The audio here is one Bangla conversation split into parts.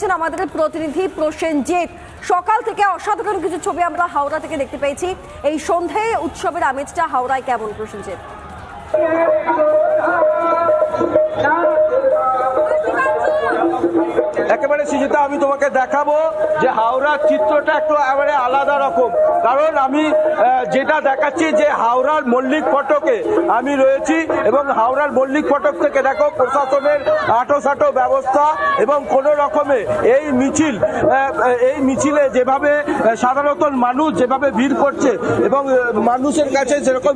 রয়েছেন আমাদের প্রতিনিধি প্রসেনজিৎ সকাল থেকে অসাধারণ কিছু ছবি আমরা হাওড়া থেকে দেখতে পেয়েছি এই সন্ধে উৎসবের আমেজটা হাওড়ায় কেমন প্রসেনজিৎ একেবারে সুজিতা আমি তোমাকে দেখাবো যে হাওড়ার চিত্রটা একটু একেবারে আলাদা রকম। কারণ আমি যেটা দেখাচ্ছি যে হাওড়ার মল্লিক ফটকে আমি রয়েছি এবং হাওড়ার মল্লিক ফটক থেকে দেখো প্রশাসনের আটো সাটো ব্যবস্থা এবং কোন রকমে এই মিছিল এই মিছিলে যেভাবে সাধারণত মানুষ যেভাবে ভিড় করছে এবং মানুষের কাছে যেরকম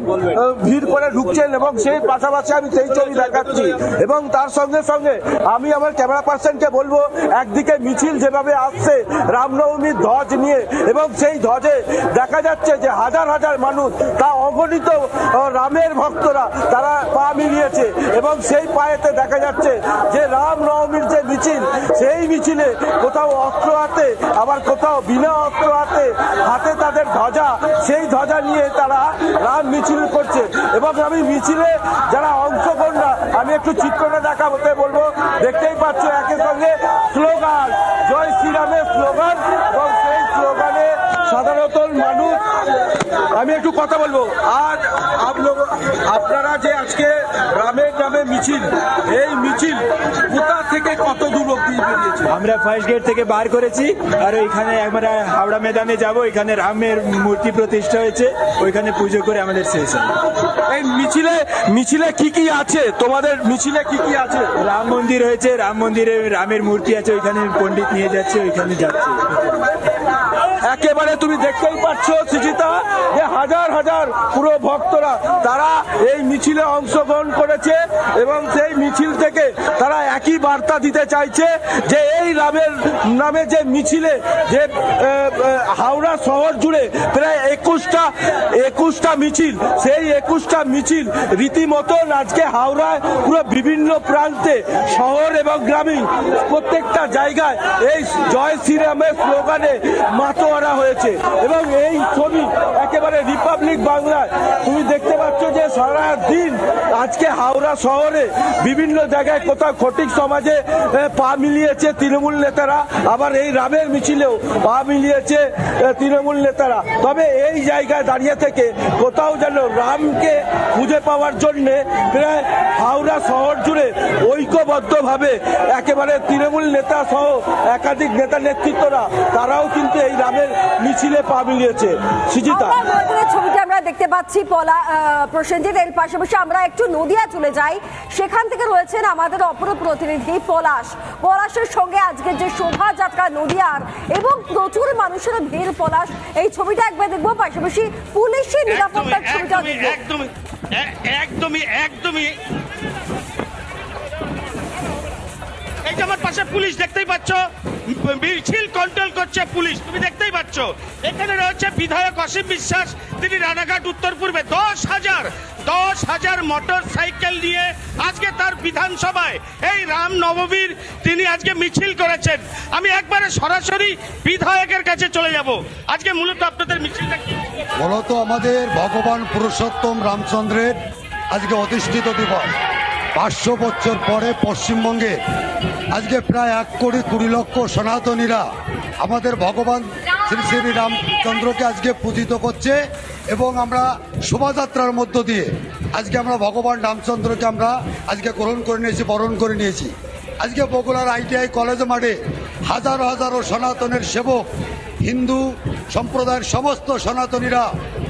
ভিড় করে ঢুকছেন এবং সেই পাশাপাশি আমি সেই ছবি দেখাচ্ছি এবং তার সঙ্গে সঙ্গে আমি আমার ক্যামেরা পার্সনকে বলব একদিকে মিছিল যেভাবে আসছে, রামনবমীর ধ্বজ নিয়ে, এবং সেই ধ্বজে দেখা যাচ্ছে যে হাজার হাজার মানুষ, তা অগণিত রামের ভক্তরা, তারা পা মিলিয়েছে। এবং সেই পায়েতে দেখা যাচ্ছে যে রামনবমীর যে মিছিল, সেই মিছিলে কোথাও অস্ত্র হাতে, আবার কোথাও বিনা অস্ত্র হাতে হাতে তাদের ধ্বজা সেই ধ্বজা নিয়ে তারা রাম মিছিল করছে। এবং আমি মিছিলে যারা অংশগ্রহণ না আমি একটু চিত্রটা দেখাতে বলব, দেখতেই পাচ্ছ একের সঙ্গে স্লোগান জয় শ্রীরামের স্লোগান এবং সেই স্লোগানে সাধারণত মানুষ আমি একটু কথা বলব। আর আপ- আপনারা যে আজকে গ্রামে গ্রামে মিছিল এই মিছিল কোথা থেকে কত দূর অব্দি বেরিয়েছে? আমরা ফার্স্ট গেট থেকে বার করেছি আর ওইখানে আমরা হাওড়া ময়দানে যাব ওইখানে রামের মূর্তি প্রতিষ্ঠা হয়েছে ওইখানে পুজো করে আমাদের শেষ এই মিছিলে মিছিলে কি কি আছে? তোমাদের মিছিলে কি কি আছে? রাম মন্দির হয়েছে রাম মন্দিরে রামের মূর্তি আছে ওইখানে পণ্ডিত নিয়ে যাচ্ছে ওইখানে যাচ্ছে। একেবারে তুমি দেখতেই পাচ্ছ, সুচিতা, যে হাজার হাজার পুরো ভক্তরা, তারা এই মিছিলে অংশগ্রহণ করেছে এবং সেই মিছিল থেকে তারা একই বার্তা দিতে চাইছে যে এই রামের নামে যে মিছিলে, যে হাওড়া শহর জুড়ে একুশটা একুশটা মিছিল, সেই একুশটা মিছিল রীতিমতন আজকে হাওড়ায় পুরো বিভিন্ন প্রান্তে, শহর এবং গ্রামীণ, প্রত্যেকটা জায়গায় এই জয় শ্রীরামের স্লোগানে মাতোয়ারা হয়েছে। এবং এই ছবি একেবারে রিপাবলিক বাংলায়। তুমি দেখতে পাচ্ছ যে সারা দিন আজকে হাওড়া শহরে বিভিন্ন জায়গায় কোথাও খটিক সমাজে পা মিলিয়েছে তৃণমূল নেতারা, আবার এই রামের মিছিলেও পা মিলিয়েছে তৃণমূল নেতারা। তবে এই জায়গায় দাঁড়িয়ে থেকে কোথাও যেন রামকে খুঁজে পাওয়ার জন্য প্রায় হাওড়া শহর জুড়ে ঐক্যবদ্ধভাবে একেবারে তৃণমূল নেতা সহ একাধিক নেতা নেতৃত্বরা, তারাও কিন্তু এই রামের মিছিলে পা মিলিয়েছে। সুজিতা ছবিটা আমরা দেখতে পাচ্ছি, পলা প্রসেনজিৎ, এর পাশাপাশি আমরা একটু নদিয়া চলে যাই। সেখান থেকে রয়েছেন আমাদের অপর প্রতিনিধি পলাশ। পলাশের সঙ্গে আজকের যে শোভাযাত্রা নদিয়ার এবং প্রচুর মানুষের ভিড় পলাশ এই ছবিটা একবার দেখব। পাশাপাশি পুলিশের নিরাপত্তার ছবিটা একদমই একদমই একদমই একদমই। এই যে আমার পাশে পুলিশ দেখতেই পাচ্ছ। মিছিল কন্ট্রোল করছে পুলিশ তুমি দেখতেই পাচ্ছ। এখানে রয়েছে বিধায়ক অসীম বিশ্বাস তিনি রানাঘাট উত্তর পূর্বে। দশ হাজার দশ হাজার মোটর সাইকেল নিয়ে আজকে তার বিধানসভায়। এই রাম নবমীর তিনি আজকে মিছিল করেছেন। আমি একবারে সরাসরি বিধায়কের কাছে চলে যাব। আজকে মূলত আপনাদের মিছিলটা কি? মূলত আমাদের ভগবান পুরুষোত্তম রামচন্দ্রের আজকে অধিষ্ঠিত দিবস। পাঁচশো বছর পরে পশ্চিমবঙ্গে আজকে প্রায় এক কোটি কুড়ি লক্ষ সনাতনীরা আমাদের ভগবান শ্রী শ্রী রামচন্দ্রকে আজকে পূজিত করছে এবং আমরা শোভাযাত্রার মধ্য দিয়ে আজকে আমরা ভগবান রামচন্দ্রকে আমরা আজকে গ্রহণ করে নিয়েছি বরণ করে নিয়েছি। আজকে বগুড়ার আইটিআই কলেজ মাঠে হাজারো হাজারো সনাতনের সেবক হিন্দু সম্প্রদায়ের সমস্ত সনাতনীরা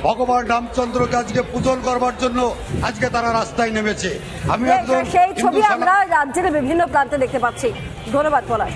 ভগবান রামচন্দ্রকে আজকে পূজন করবার জন্য আজকে তারা রাস্তায় নেমেছে। আমি একজন সেই ছবি আমরা রাজ্যের বিভিন্ন প্রান্তে দেখতে পাচ্ছি। ধন্যবাদ পলাশ